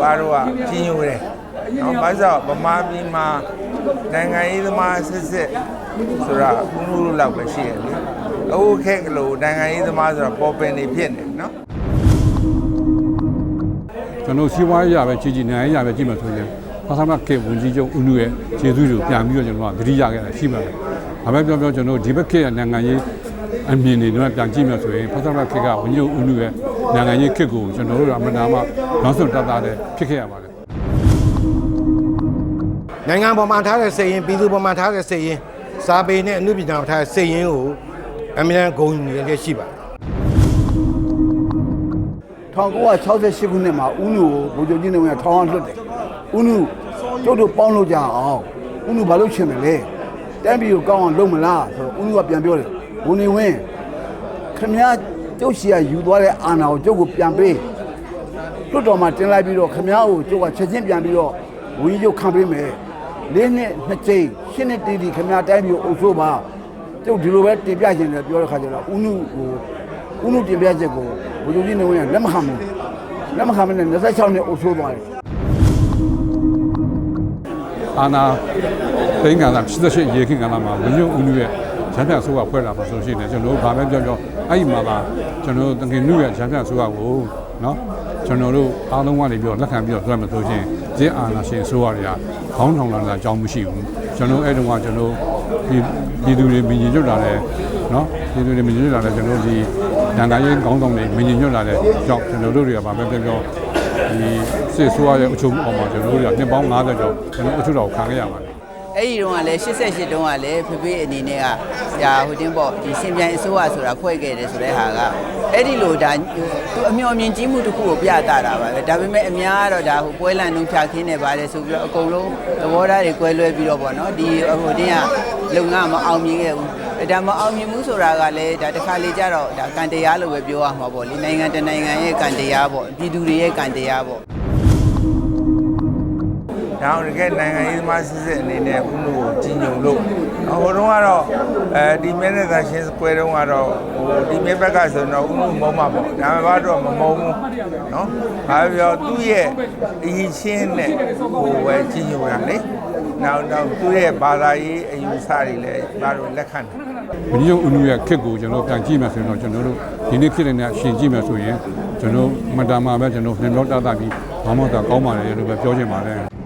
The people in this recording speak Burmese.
ဘာတို့ကကြီးညိုတယ်နော်ဘာလို့လဲဆိုတော့ဗမာပြည်မှာနိုင်ငံရေးသမားစစ်စစ်ဆိုတာဦးနုလိုလောက်ပဲရှိရလေအခုခက်ကလို့နိုင်ငံရေးသမားဆိုတာပေါ်ပင်နေဖြစ်နေနော်ကျွန်တော်စီးပွားရေးရပဲကြီးကြီးနိုင်ရပဲကြည့်မှဆိုရင်ဖသမားကေဝန်ကြီးချုပ်ဦးနုရဲ့ခြေစူးကိုပြန်ပြီးတော့ကျွန်တော်ကသတိရခဲ့တာရှိပါတယ်။ဒါပဲပြောပြောကျွန်တော်ဒီဘက်ခေတ်ကနိုင်ငံရေးအမြင်တွေတော့ပြန်ကြည့်မှဆိုရင်ဖသမားခေတ်ကဝန်ကြီးချုပ်ဦးနုရဲ့ နိုင်ငံရေးခေတ်ကိုကျွန်တော်တို့ကအမှန်တမ်းမှနောက်ဆုံးတတ်တာတဲ့ဖြစ်ခဲ့ရပါတယ်နိုင်ငံပေါ်မှာထားတဲ့စိတ်ရင်းပြည်သူပေါ်မှာထားတဲ့စိတ်ရင်းစာပေနဲ့အမှုပညာပေါ်ထားတဲ့စိတ်ရင်းကိုအမြဲတမ်းဂုဏ်ယူရရှိပါတယ်1968ခုနှစ်မှာဦးနုကိုဗိုလ်ချုပ်ကြီးနေဝင်ထောင်းအောင်လွတ်တယ်။ဦးနုကျုပ်တို့ပေါင်းလို့ကြအောင်။ဦးနုဘာလို့ချင်တယ်လဲ။တန်းပြည်ကိုကောင်းအောင်လုပ်မလားဆိုတော့ဦးနုကပြန်ပြောတယ်။ဘုံနေဝင်းခမည်း ကျုပ်ရှီကယူသွားတဲ့အာဏာကိုကျုပ်ကိုပြန်ပေး။လွတ်တော်မှာတင်လိုက်ပြီးတော့ခမည်းကိုကျုပ်ကချက်ချင်းပြန်ပြီးတော့ဝင်းကြီးကျုပ်ခံပေးမယ်။လေးနှစ်နှစ်ကြိမ်ရှင်းနှစ်တီးတီခမည်းတိုင်းပြည်ကိုအုပ်စိုးပါ။ကျုပ်ဒီလိုပဲတင်ပြခြင်းတယ်ပြောတဲ့ခါကျတော့ဦးနုကိုဦးနုတင်ပြချက်ကိုဘုံကြီးနေဝင်ကလက်မခံဘူး။လက်မခံမနဲ့26နှစ်အုပ်ဆိုးသွားတယ်အာနာသိန်းကလာ88ရေခင်ကလာမှာဝန်ကြီးချုပ်ဦးနုရဲ့ ရန်ပြဆိုးကဖွဲ့လာပါဆိုလို့ရှိရင်ကျွန်တော်တို့ဗာပဲပြောပြောအဲ့ဒီမှာကကျွန်တော်တို့တကယ်နုရဲ့ရန်ပြဆိုးကကိုနော်ကျွန်တော်တို့အားလုံးကနေပြီးတော့လက်ခံပြီးတော့တွဲမလို့ရှိရင်ဒီအာနာရှင်ဆိုးရတွေကခေါင်းထောင်လာတာအကြောင်းမရှိဘူးကျွန်တော်အဲ့တုန်းကကျွန်တော်ဒီဒီသူတွေမြင်ညွတ်လာတယ်နော်ဒီသူတွေမြင်ညွတ်လာတယ်ကျွန်တော်ဒီဒဏ္ဍာရေးခေါင်းဆောင်တွေမြင်ညွတ်လာတဲ့ကြောင့်ကျွန်တော်တို့တွေကဗာပဲပြောပြောဒီစစ်ဆိုးရရဲ့အချုပ်အောက်မှာကျွန်တော်တို့တွေကနှစ်ပေါင်း90ကျော်ကျွန်တော်အချုပ်တော်ခံခဲ့ရပါတယ် အဲ့ဒီတုန်းကလည်း88တုန်းကလည်းဖေဖေအနေနဲ့ကဆရာဟိုတင်းပေါ့ဒီရှင်ပြိုင်အစိုးရဆိုတာဖွဲ့ခဲ့တယ်ဆိုတဲ့ဟာကအဲ့ဒီလိုဒါသူအမျှော်မြင်ကြီးမှုတစ်ခုကိုပြတာတာပါပဲဒါပေမဲ့အများကတော့ဒါဟိုပွဲလန့်နှုံဖြာခင်းနေပါတယ်ဆိုပြီးတော့အကုန်လုံးသဘောထားတွေကွဲလွဲပြီးတော့ပေါ့နော်ဒီဟိုတင်းကလုံငါမအောင်မြင်ခဲ့ဘူးဒါမအောင်မြင်မှုဆိုတာကလည်းဒါတစ်ခါလေကြတော့ဒါကံတရားလို့ပဲပြောရမှာပေါ့လေနိုင်ငံတကာနိုင်ငံရဲ့ကံတရားပေါ့ပြည်သူတွေရဲ့ကံတရားပေါ့ ဒါအောင်တကယ်နိုင်ငံရေးသမားစစ်စစ်အနေနဲ့ဦးနုကိုကြီးညိုလို့ဟိုတုန်းကတော့အဲဒီမဲနဲ့သာရှင်းစကွဲတုန်းကတော့ဟိုဒီမဲဘက်ကဆိုတော့ဦးနုမုံမှာပေါ့ဒါပေမဲ့ဘာတော့မမုံဘူးနော်ဘာပြောသူ့ရဲ့အရင်ချင်းနဲ့ဟိုပဲကြီးညိုတာလေနောက်တော့သူ့ရဲ့ဘာသာရေးအယူဆတွေလည်းဘာလို့လက်ခံတယ်။ဝန်ကြီးချုပ်ဦးနုရဲ့ခက်ကိုကျွန်တော်ပြန်ကြည့်မှဆိုရင်တော့ကျွန်တော်တို့ဒီနေ့ဖြစ်နေတဲ့ရှင်ကြည့်မှဆိုရင်ကျွန်တော်မတ္တမှာပဲကျွန်တော်နှမျောတတ်တာပြီးဘာမှသာကောင်းပါလေလို့ပဲပြောချင်ပါတယ်။